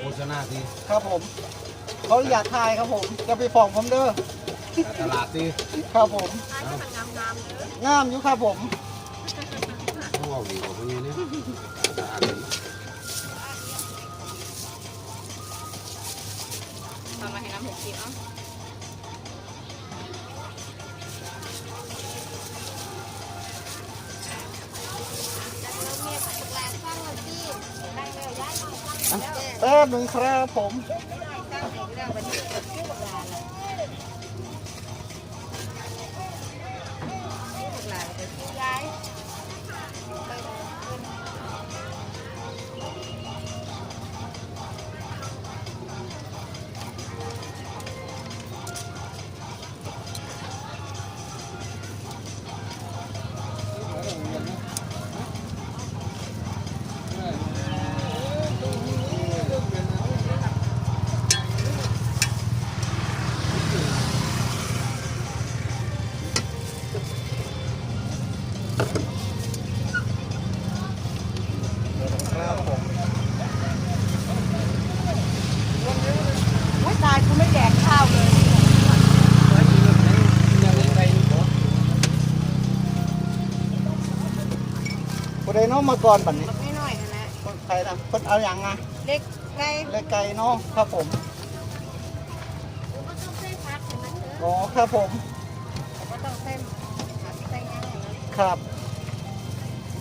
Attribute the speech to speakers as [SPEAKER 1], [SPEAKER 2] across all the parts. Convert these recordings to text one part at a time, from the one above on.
[SPEAKER 1] โฆษณาที
[SPEAKER 2] ครับผม เขาอยากทายครับผมจะไปฟ้องผมเด้อ
[SPEAKER 1] ตลาดที
[SPEAKER 2] ครับผม
[SPEAKER 3] อันนี้มันงามงามๆเลย
[SPEAKER 2] งามอยู่ครับผม
[SPEAKER 1] เขาบอกดีกว่าพวกนี้เนี่ยสะอาดดี
[SPEAKER 3] ทำมาให้น้ำเห็ดกินเอ้า
[SPEAKER 2] แป๊บหนึ่งครับผม ผู้ใดเน้องมาก่อนบัดนี้
[SPEAKER 3] ไม่น้อยนะ
[SPEAKER 2] คนใครนะคนเอาอย่างไง
[SPEAKER 3] เล็กไก่
[SPEAKER 2] เล็กไก่เน้องครับผม
[SPEAKER 3] ก็ต้องใส่ผักเห็นไหมเถอะ
[SPEAKER 2] อ๋อครับผม
[SPEAKER 3] ก็ต้องใส่ผักใส่ยังไงนะ
[SPEAKER 2] ครับ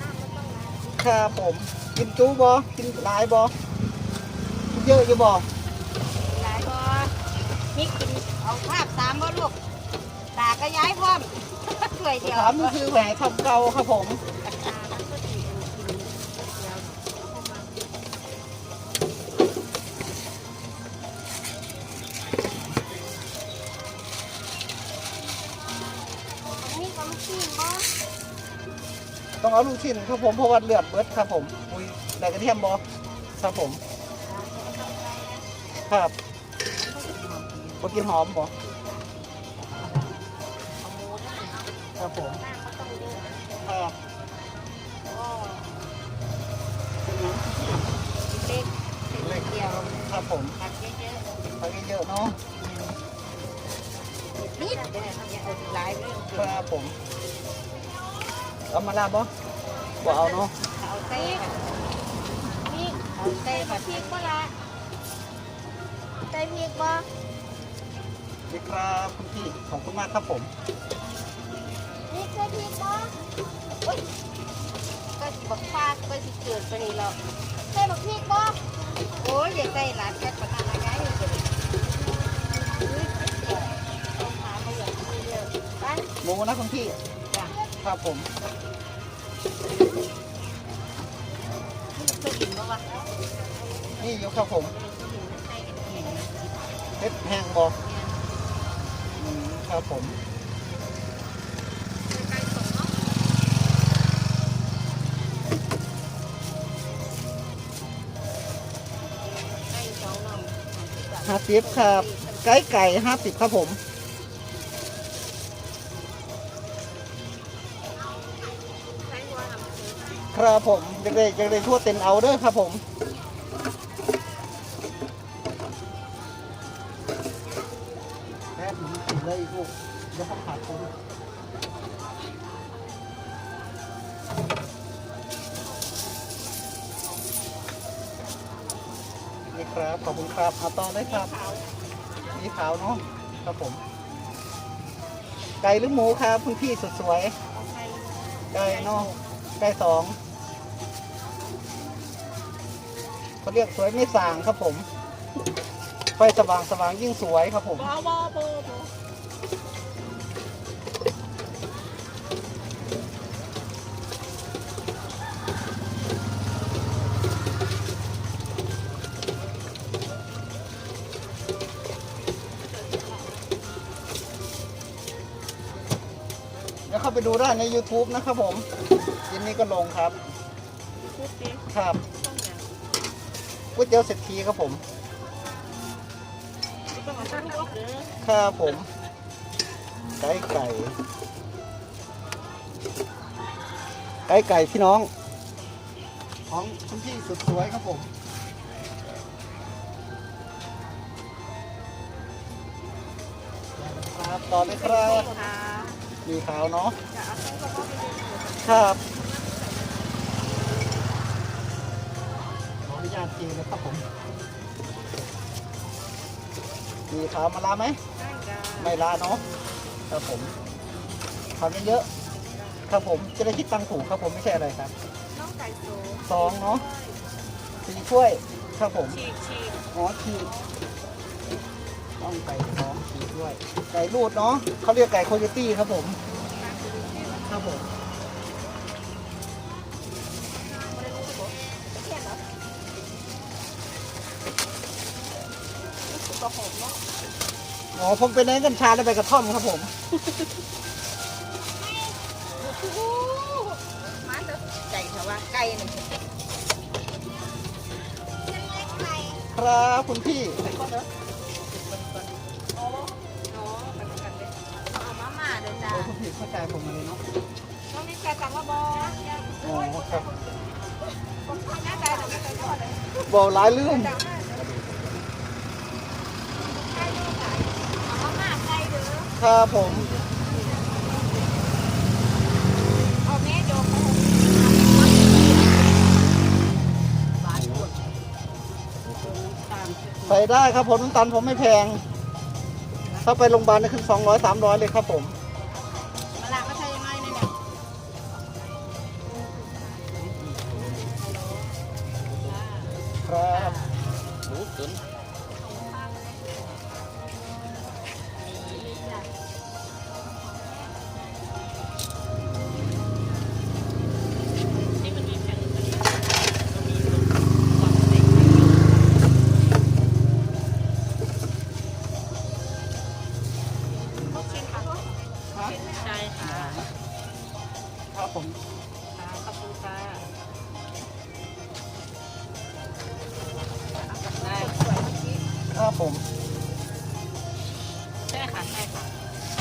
[SPEAKER 3] น้ำก็ต้องน้ำ
[SPEAKER 2] ครับผม กินจูบอกินหลายบอกินเยอะอยู่บอ
[SPEAKER 3] หลายพอนี่กินเอาภาพสามบ่ลูกตาก็ย้ายพร้อมถ้วยเดียว
[SPEAKER 2] ถามนี่คือแหวนคำเก่าครับผม
[SPEAKER 3] ต้
[SPEAKER 2] องเอาลูกชิ้นครับผมเพราะว่าเลือดเบิดครับผมอุ้ยไหนกระเทียมบอครับผม ครับบกินหอมบอ
[SPEAKER 3] เอาหมูนั่นน่ะ
[SPEAKER 2] ครับผม
[SPEAKER 3] น้ำก็ต้องเยอะ
[SPEAKER 2] ครับ
[SPEAKER 3] ก็เล็กเล็กเดียว
[SPEAKER 2] ครับผม
[SPEAKER 3] ผักเยอะ
[SPEAKER 2] ไปเยอะๆเนาะ
[SPEAKER 3] ๆนิดเดียวเนี่ยเอาหลายเรื่อง
[SPEAKER 2] ครับผม เอามาลาบอบ่เอาเนาะ
[SPEAKER 3] เอาใส่นี่เอาใส่ผัดพริกก็ละใส่พริกบ่
[SPEAKER 2] ดีครับคุณพี่ขอบคุณมากครับผม
[SPEAKER 3] นี่ใส่พริกบ่โอ้ยก็สิบักฟ้าก็สิเกิดไปนี่หรอกใส่บักพริกบ่โอ้ยอย่าใส่หลายแค่ปานนั้นนะยายนี่เดี๋ยวต้องหามาอย่างนี้เยอะไป
[SPEAKER 2] หมูนะคุณพี่
[SPEAKER 3] จ้ะ
[SPEAKER 2] ครับผม
[SPEAKER 3] เคยกินบ่วะ
[SPEAKER 2] นี่อยู่ครับผมเพชรแห้งบออืมครับผมห้าสิบครับ ไก่ไก่ห้าสิบครับผม ครับผมยังได้ยังได้ทั่วเต็นเอาเด้อครับผมแป๊บนึงกินเลยอีกลูกเดี๋ยวเขาขาดผมนี่ครับขอบคุณครับเอาต่อเลยครับ มีขาวเนาะครับผม ไก่หรือหมูครับคุณพี่สุดสวยไก่เนาะ ไก่สองเขาเรียกสวยไม่สางครับผม ไฟสว่างสว่างยิ่งสวยครับผม
[SPEAKER 3] บ่บ่บ่บ่
[SPEAKER 2] เดี๋ยาไปดูได้ใน YouTube นะครับผมยินนี้ก็ลงครับ
[SPEAKER 3] พูดดิ
[SPEAKER 2] ครับ
[SPEAKER 3] ต้า
[SPEAKER 2] ก๋วยเตี๋ยวเสร็จทีครับผม
[SPEAKER 3] ข้า
[SPEAKER 2] วผม ไก่ไก่ ไก่ไก่พี่น้อง ของคุณพี่สุดสวยครับผม ครับต่อไปครับ มีขาวเนาะ
[SPEAKER 3] จะเอาไส้กรอกไปเลย
[SPEAKER 2] ครับขออนุญาตจีเลยครับผมมีขาวมาลาไหม
[SPEAKER 3] ได้จ้า
[SPEAKER 2] ไม่ลาเนาะครับผมทำเยอะๆครับผมจะได้คิดตังค์ถูกครับผมไม่ใช่อะไรครับ
[SPEAKER 3] น้องไก่โซ
[SPEAKER 2] สองเนาะสี่ถ้วยครับผม
[SPEAKER 3] ฉีกฉีก
[SPEAKER 2] อ๋อขีดต้องไก่ท้ องขีดด้วย ไก่รูดเนาะเขาเรียกไก่โคโยตี้ครับผม ครับผม
[SPEAKER 3] กระหอบเนาะ
[SPEAKER 2] อ๋อผมเป็นไอ้กัญชาและใบกระท่อมครับผม
[SPEAKER 3] มาเถอะไก่เถอะว่าไก่หนึ่ง
[SPEAKER 2] ครับคุณพี่ โอ้คุณพี่เข้าใจผมเลยเนาะ
[SPEAKER 3] น้องนี่ไก่สั่งมาบอ
[SPEAKER 2] อ๋อครับ
[SPEAKER 3] ผมทำหน้าไก่ทำหน้าไก่ทอดเลย
[SPEAKER 2] บอกหลายเรื่อง
[SPEAKER 3] จังได้ไก่ลูกไก่เอามาม่าไก่เด้อ
[SPEAKER 2] ครับผม
[SPEAKER 3] เอาแม่โยกไปบ้านคนตาม
[SPEAKER 2] ใส่ได้ครับผมน้ำตาลผมไม่แพง ถ้าไปโรงพยาบาลนี่ขึ้นสองร้อยสามร้อยเลยครับผม รับ
[SPEAKER 3] ใช่ค่ะ
[SPEAKER 2] ครับผม
[SPEAKER 3] ค่ะขอบคุณค่ะ
[SPEAKER 2] ครับผม
[SPEAKER 3] ใช่ค่ะใช่ค่ะ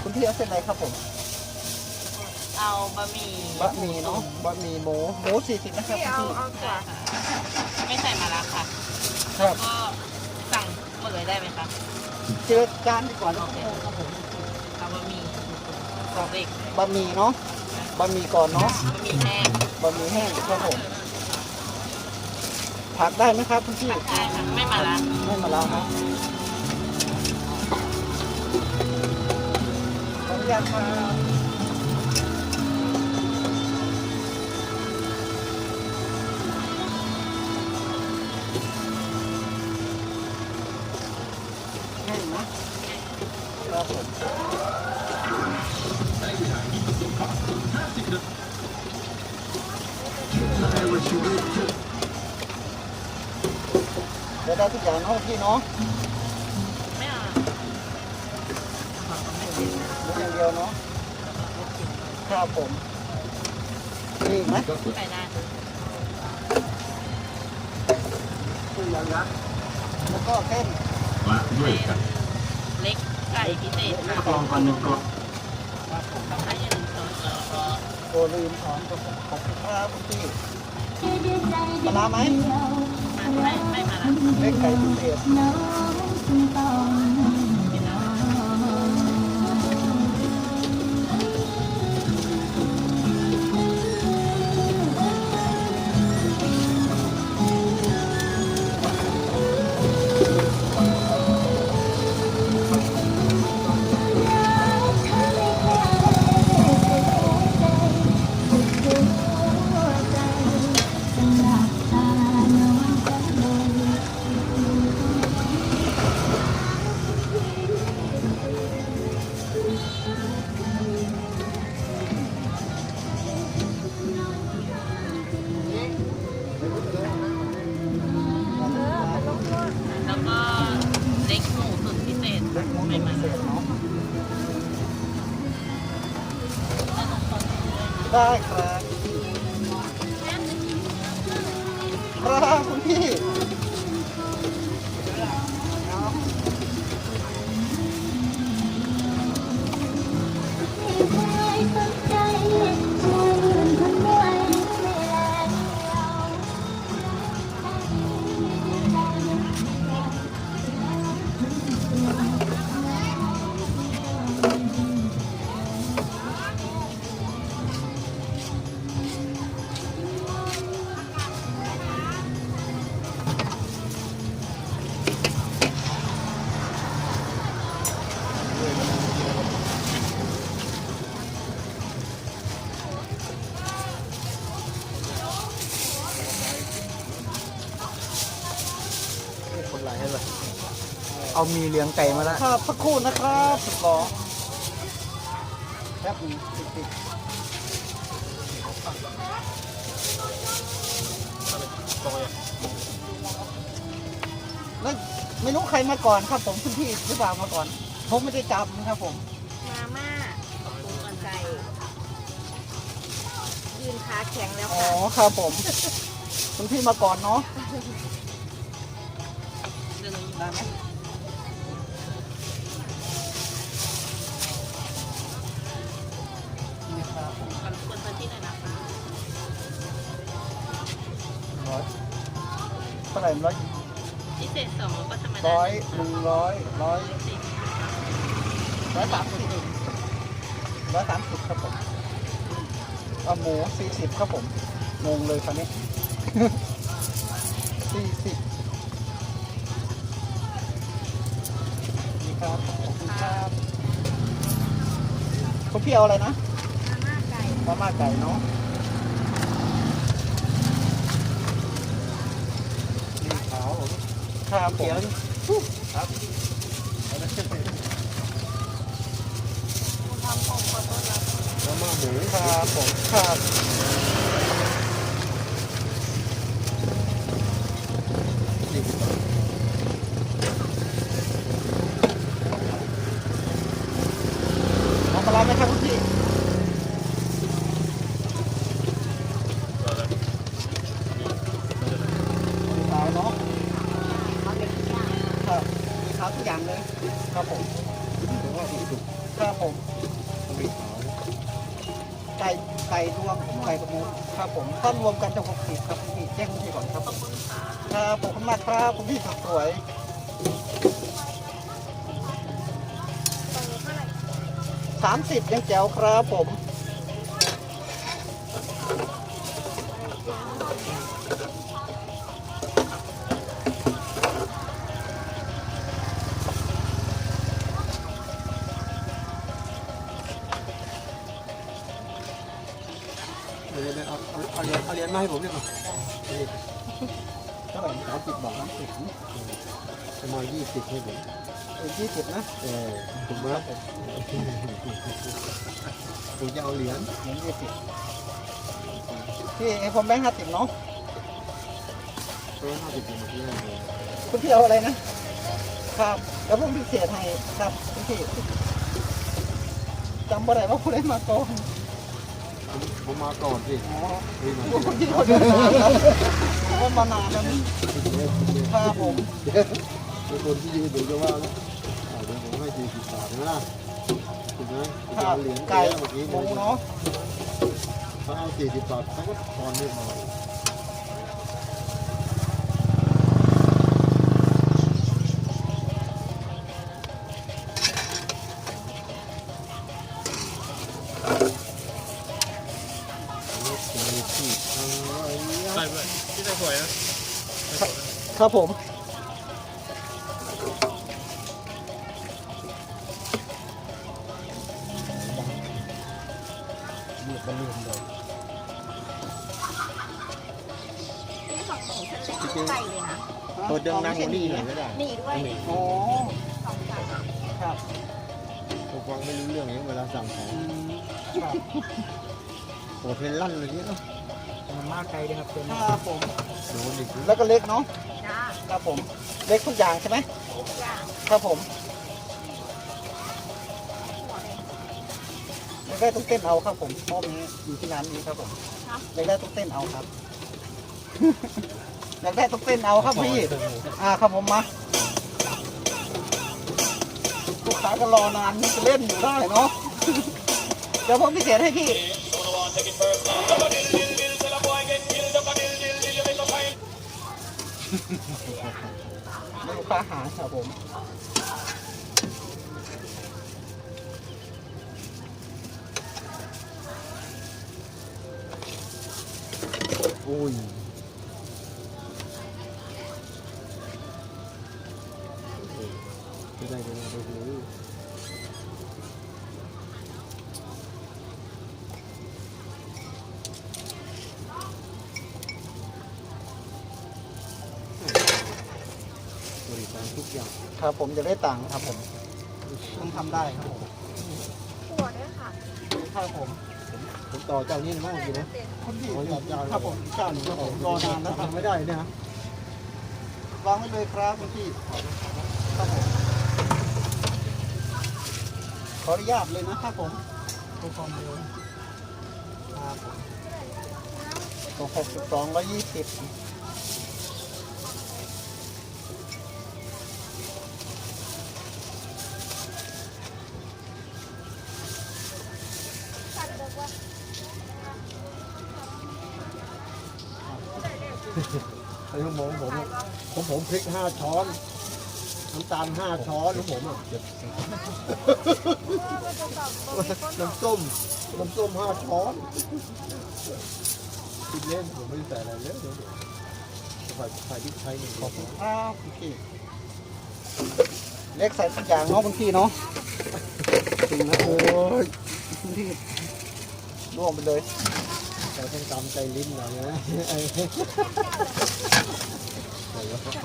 [SPEAKER 2] คุณพี่เอาเส้นอะไรครับผม
[SPEAKER 3] เอาบะหมี่
[SPEAKER 2] บะหมี่เนาะ บะหมี่หมู หมูสี่สิบนะครับ
[SPEAKER 3] ที่
[SPEAKER 2] คุณ
[SPEAKER 3] เอา
[SPEAKER 2] พี่
[SPEAKER 3] เอาถั่วไม่ใส่มะระค่ะ
[SPEAKER 2] ครับ
[SPEAKER 3] ก็สั่งหมดเลยได้ไหมคะ
[SPEAKER 2] เจอจานดีกว่านะครับผม
[SPEAKER 3] เอาบะหมี่
[SPEAKER 2] ครับ
[SPEAKER 3] เด็ก
[SPEAKER 2] บะหมี่เนาะ บะหมี่ก่อนเนาะ
[SPEAKER 3] บะหมี่แห้ง
[SPEAKER 2] บะหมี่แห้งครับผม ผักได้ไหมครับคุณพี่
[SPEAKER 3] ใช่ค่ะไม่มะระ
[SPEAKER 2] ไม่มาแล้วนะ ขออนุญาตมาแครับผม
[SPEAKER 3] มีอี
[SPEAKER 2] กไหม
[SPEAKER 3] ไปได้
[SPEAKER 2] แล้วก็เส้น
[SPEAKER 1] มาด้วยกัน
[SPEAKER 3] เล็กไก่พิเศษค่ะ
[SPEAKER 1] กองกันหนึ่งกล่อง
[SPEAKER 3] ต้องให้ยังหนึ่งช้อนก็
[SPEAKER 2] โอลืมถอนตัวผมขอบคุณครับคุณพี่ปลาร้าไหม
[SPEAKER 3] ไม่ไม่มาละ
[SPEAKER 2] เล็กไก่พิเศษ
[SPEAKER 3] ไเอา
[SPEAKER 4] มีเลี้ยงไก่มาละ
[SPEAKER 2] ครับสักครู่นะครับสุดหล่อแป๊บหนึงติดติดแล้วไม่รู้ใครมาก่อนครับผมคุณพี่หรือเปล่ามาก่อน ผมไม่ได้จำครับผม
[SPEAKER 3] มาม่าปูอันใจยืนขาแข็งแล้ว
[SPEAKER 2] อ๋อ
[SPEAKER 3] ค่ะ
[SPEAKER 2] ครับผม คุณพี่มาก่อนเนาะได้ไหม ท่าไหร่ร้อย
[SPEAKER 3] พิเศษสองก็ธรรมดา
[SPEAKER 2] ร้อยหนึ่งร้อยร้อย
[SPEAKER 3] สิบ
[SPEAKER 2] ร้อยสามสิบร้อยสามสิบครับผมเอาหมูสี่สิบครับผมงงเลยคราวนี้สี่สิบนี่ครับขอบคุณครับคุณพี่เอาอะไรนะ
[SPEAKER 3] มาม่าไก่
[SPEAKER 2] มาม่าไก่เนาะนี่ขาวผม ครับผมครับ
[SPEAKER 1] แล้วมาหมู
[SPEAKER 2] ครับผมครับเอามาลาไหมครับคุณพี่ขาวเนาะ
[SPEAKER 3] เอาเล็กย่าง
[SPEAKER 2] ครับขาวทุกอย่างเลย ครับผม
[SPEAKER 1] เพราะว่าอีกสุก
[SPEAKER 2] ครับผม
[SPEAKER 1] มีขาว
[SPEAKER 2] ไก่ไก่รวมไก่ประมูลครับผมถ้ารวมกันจะหกสิบครับพี่แจ้งพี่ก่อนครับครับขอบคุณมากครับคุณพี่สวย
[SPEAKER 3] ตรงนี้เท่าไหร่
[SPEAKER 2] สามสิบยังแจ๋วครับผม
[SPEAKER 1] เอาเหรียญเอาเหรียญมาให้ผมเนี่ยก่อนนี่
[SPEAKER 2] เท่าไหร่สามสิบบาทสามสิบ
[SPEAKER 1] ประมายี่สิบให้ผม
[SPEAKER 2] ยี่สิบนะ
[SPEAKER 1] เออถูกไหมผมจะเอาเหรียญ
[SPEAKER 2] เหมือนยี่สิบพี่ให้ผมแบงค์ห้าสิบเนาะ
[SPEAKER 1] ร้อยห้าสิบเป็นที่ไหน
[SPEAKER 2] คุณพี่เอาอะไรนะ ครับ แล้วผมพิเศษให้ครับพี่จำบ่ได้ว่าผู้ใดมาก่อน
[SPEAKER 1] ผมมาก่อนสิ
[SPEAKER 2] อ๋อ
[SPEAKER 1] นี่มา
[SPEAKER 2] คุณพี่คนเดินมาแล้วว่ามานานแล้วนี่ครับผม
[SPEAKER 1] เป็นคนที่ยืนอยู่จะว่าแล้วอ่าเดี๋ยวผมให้สี่สิบบาทนะล่ะถูกไหม
[SPEAKER 2] ค
[SPEAKER 1] จะ
[SPEAKER 2] รับ
[SPEAKER 1] เอาเหรียญ
[SPEAKER 2] ไก่
[SPEAKER 1] เมื่อกี้
[SPEAKER 2] หมูเนาะ
[SPEAKER 1] เขาเอาสี่สิบบาทเขาก็ทอนไม่พ
[SPEAKER 2] ครับผม มีบรรลุเลย
[SPEAKER 3] นี่ของของฉันเล็กไก่เลยนะ
[SPEAKER 1] ตัวเดิมนั่งกว่านี้หน่อยก็ได้
[SPEAKER 3] นี่ด้วย
[SPEAKER 2] โอ้
[SPEAKER 3] สองสาม
[SPEAKER 2] ครับ
[SPEAKER 1] ผมฟังไม่รู้เรื่องนี้เวลาสั่งของ
[SPEAKER 2] อืมครับ
[SPEAKER 1] โหเทนลั่นเลยนี่เนาะ
[SPEAKER 4] มาม่าไก่ด้วยครับเป็น
[SPEAKER 2] ครับผม
[SPEAKER 1] โดนอีก
[SPEAKER 2] แล้วก็เล็กเนาะ
[SPEAKER 3] จ้า
[SPEAKER 2] ครับผม เล็กทุกอย่างใช่ไหม
[SPEAKER 3] ทุกอย่าง
[SPEAKER 2] ครับผม
[SPEAKER 3] หัวเลย
[SPEAKER 2] เล็กได้ต้องเต้นเอาครับผมเพราะมีอยู่ที่ร้านนี้ครับผม
[SPEAKER 3] ครับ
[SPEAKER 2] เล็กได้ต้องเต้นเอาครับอยากได้ต้องเต้นเอาครับพี่อ่าครับผมมาลูกค้าก็รอนานนี่จะเล่นอยู่ได้เนาะเดี๋ยวผมพิเศษให้พี่ ลูกค้าหาครับผม
[SPEAKER 1] อุ้ย
[SPEAKER 2] ครับผมจะได้ตังค์ครับผมต้องทำได้ครับผม
[SPEAKER 3] ขวดด้วยค่ะ
[SPEAKER 2] ครับผม
[SPEAKER 1] ผมต่อเจ้านี้มากอยู่นะ
[SPEAKER 2] คุณพี่
[SPEAKER 1] ขออนุญาตยาว
[SPEAKER 2] ครับผมอีกเจ้าหนึ่งครับผมรอนานแล้วครับ
[SPEAKER 1] ทำไม่ได้เนี่ยนะ
[SPEAKER 2] วางไว้เลยครับคุณพี่ครับผมขออนุญาตเลยนะครับผมดูความเร็วครับผมตัวหกสิบสองร้อยยี่สิบ
[SPEAKER 1] ผมผมพริกห้าช้อนน้ำตาลห้าช้อนของผมอะน้ำส้มน้ำส้มห้าช้อนคิดเล่นผมไม่ได้ใส่อะไรเลยเดี๋ยวใส่ใส่พริกไทยหนึ่ง
[SPEAKER 2] ขอบคุณครับคุณพี่เล็กใส่ทุกอย่างเนาะคุณพี่เนาะจริงนะโอ้ยคุณพี่ร่วงไปเลย
[SPEAKER 1] ใส่ต้องตำใจลิ้นหน่อยนะ
[SPEAKER 3] เด้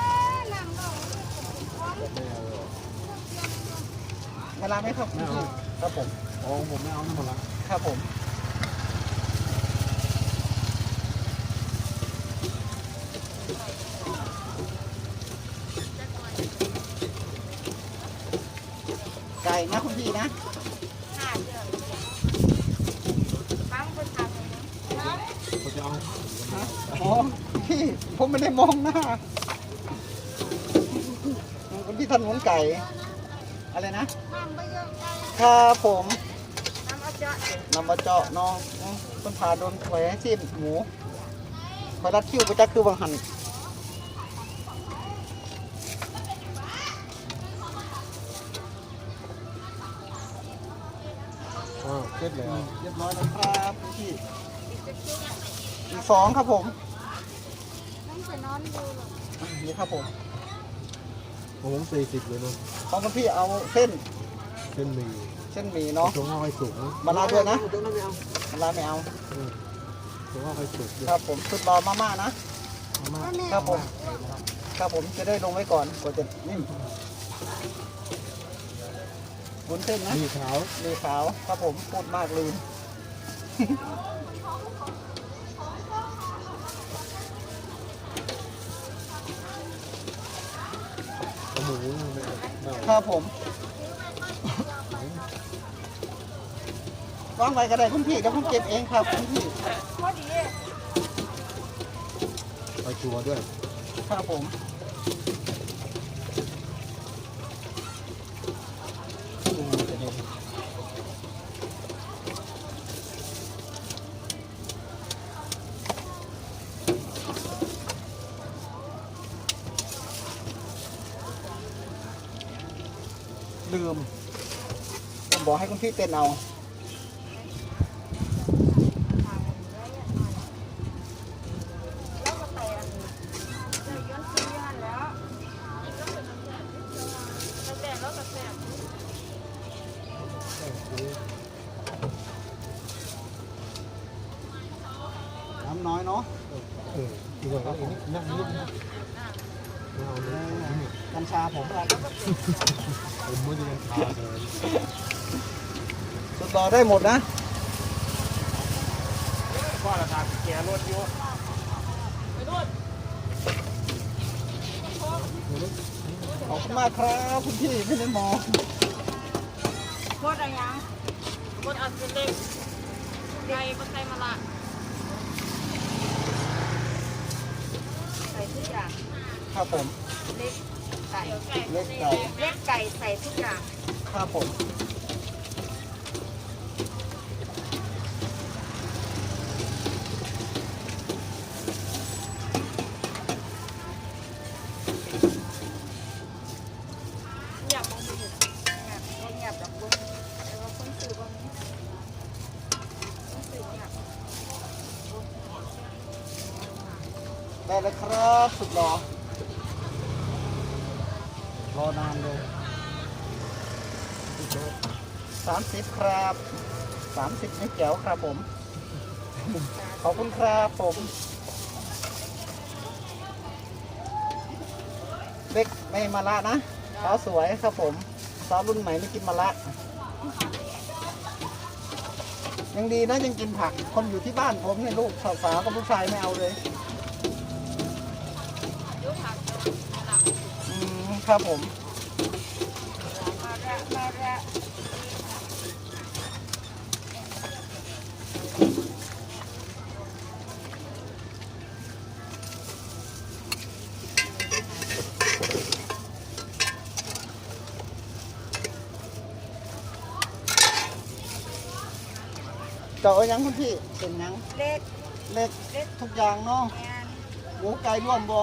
[SPEAKER 3] อน้ำลง
[SPEAKER 1] ไม่เอาหรอก
[SPEAKER 2] เวลาไหมครับคุณพี่ครับผม
[SPEAKER 1] อ๋อผมไม่เอาน้ำมันละ
[SPEAKER 2] ครับผมไก่นะคุณพี่นะ
[SPEAKER 3] ห้าเดือนปังคนทำเลยนะ
[SPEAKER 1] เขาจะเอา
[SPEAKER 2] อ๋อพี่ผมไม่ได้มองหน้าคุณพี่ถนนไก่ อะไรนะ
[SPEAKER 3] น้ำไปเยอะไกล
[SPEAKER 2] ครับผม
[SPEAKER 3] น้ำเอาเจาะเดี๋ยวนำ
[SPEAKER 2] มาเจาะน้องต้นพาโดนแขวะจิ้มหมูพอรัดคิ้วไปจักคือบางหัน
[SPEAKER 1] อ้าวเสร็จแล้ว
[SPEAKER 2] เรียบร้อยแล้วครับพี่ อีกสองครับผม
[SPEAKER 3] นั่งจะนอนดูหรอก
[SPEAKER 2] นี่ครับผม
[SPEAKER 1] ผมสี่สิบเลยเนาะ
[SPEAKER 2] ของคุณพี่เอาเส้น
[SPEAKER 1] เส้นหมี่
[SPEAKER 2] เส้นหมี่เนาะ
[SPEAKER 1] ตรงเอาไว้สุกนะ
[SPEAKER 2] มะนาวด้วยนะ
[SPEAKER 1] ตรงนั้นไม่เอา
[SPEAKER 2] มะนาวไม่เอา
[SPEAKER 1] ตรงเอาไว้สุกด้วย
[SPEAKER 2] ครับผมสุดรอมาม่านะ
[SPEAKER 1] มา
[SPEAKER 2] ครับผมครับผมจะได้ลงไว้ก่อนกว่าจะนิ่มวุ้นเส้นนะ
[SPEAKER 1] มีขาว
[SPEAKER 2] มีขาวครับผมพูดมากลืม
[SPEAKER 1] เอาหมูไม่เอาไม่
[SPEAKER 2] ค
[SPEAKER 1] เอา
[SPEAKER 2] รับผมวางไว้ก็ได้คุณพี่เดี๋ยวผมเก็บเองครับคุณพี่
[SPEAKER 3] พอดี
[SPEAKER 1] ไปชัวร์ด้วย
[SPEAKER 2] ครับผม บอกให้คุณพี่เต้นเอา
[SPEAKER 3] แล้วก็แตนเจอย้อนซื้อยันแล้วแต่แล้วก็แตน
[SPEAKER 2] น้ำน้อยเนาะ
[SPEAKER 1] เอออีกหน่อยก็อีกนิดนั่งนิดนะไม่เอาเลย
[SPEAKER 2] กัญชาผมครับ
[SPEAKER 1] ผมไม่ได้ยังทานเลย
[SPEAKER 2] สุดรอได้หมดนะ
[SPEAKER 5] ว่าราคาแกรถอยู่
[SPEAKER 2] ขอบคุณมากครับคุณพี่ไม่ได้มอง
[SPEAKER 3] หมดอะไรยังหมดเอาเส้นเล็กไก่ก็ใส่มาละใส่ทุกอย่าง
[SPEAKER 2] ครับผม
[SPEAKER 3] เล็กไก่
[SPEAKER 2] เล็กไก่
[SPEAKER 3] เล็กไก่ใส่ทุกอย่าง
[SPEAKER 2] ครับผม
[SPEAKER 3] เงียบมองไปอยู่เงียบบ่เงียบดอกบุ้งแต่ว่าคนซื้อบ่มีคนซื้อเงียบ
[SPEAKER 2] ได้แล้วครับ สุดหรอ รอนานเลยสามสิบครับสามสิบนี่แจ๋วครับผม ขอบคุณครับผมเล็กไม่มาละนะสาวสวยครับผมสาวรุ่นใหม่ไม่กินมาละ ยังดีนะยังกินผัก คนอยู่ที่บ้านผมเนี่ยลูกสาวๆกับผู้ชายไม่เอาเลยอืม ครับผม
[SPEAKER 3] มาละมาละ
[SPEAKER 2] เจาะยังคุณพี่เป็นยัง
[SPEAKER 3] เล็ก
[SPEAKER 2] เล็กเล็กทุกอย่างเนาะ
[SPEAKER 3] แอน
[SPEAKER 2] หมูไก่ร่วมบ่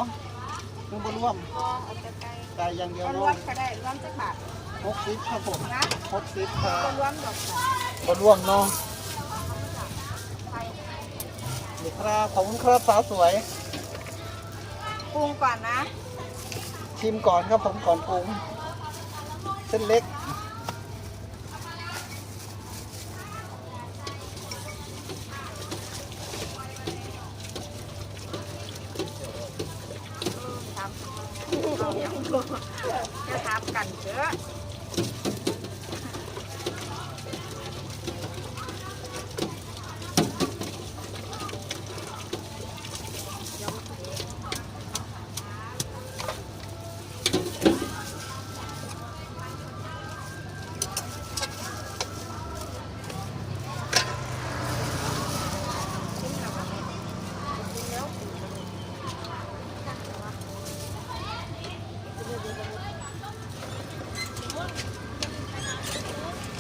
[SPEAKER 2] หมูบ่ร่วม
[SPEAKER 3] พอเอาแต่ไก่
[SPEAKER 2] ไก่อย่างเดียว
[SPEAKER 3] ก็รว
[SPEAKER 2] เนาะ
[SPEAKER 3] มก็ได้รวมจักบาท
[SPEAKER 2] หกสิบครับผม
[SPEAKER 3] นะ
[SPEAKER 2] หกสิบครั
[SPEAKER 3] ก็
[SPEAKER 2] บ
[SPEAKER 3] รวมดอกค่ะ
[SPEAKER 2] บ่ร่วมเนาะ
[SPEAKER 3] ไข่
[SPEAKER 2] นี่ครับขอบคุณครับสาวสวย
[SPEAKER 3] ปรุงก่อนนะ
[SPEAKER 2] ชิมก่อนครับผมก่อนปรุงเส้นเล็ก
[SPEAKER 3] ทำเอาอย่างจะทำกันเถอะกินแล้วก็ไม่กินแล้ว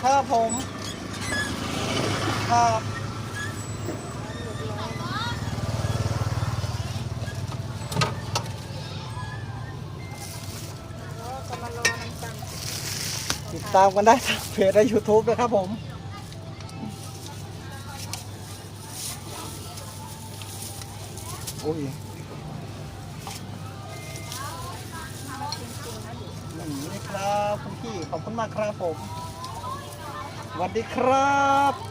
[SPEAKER 2] ครับ ผมครับ
[SPEAKER 3] แล้วก็มารอน้ำจัง
[SPEAKER 2] ติดตามกันได้ทางเพจและยูทูบนะครับผมอุ้ยอย่ วัสดีครับ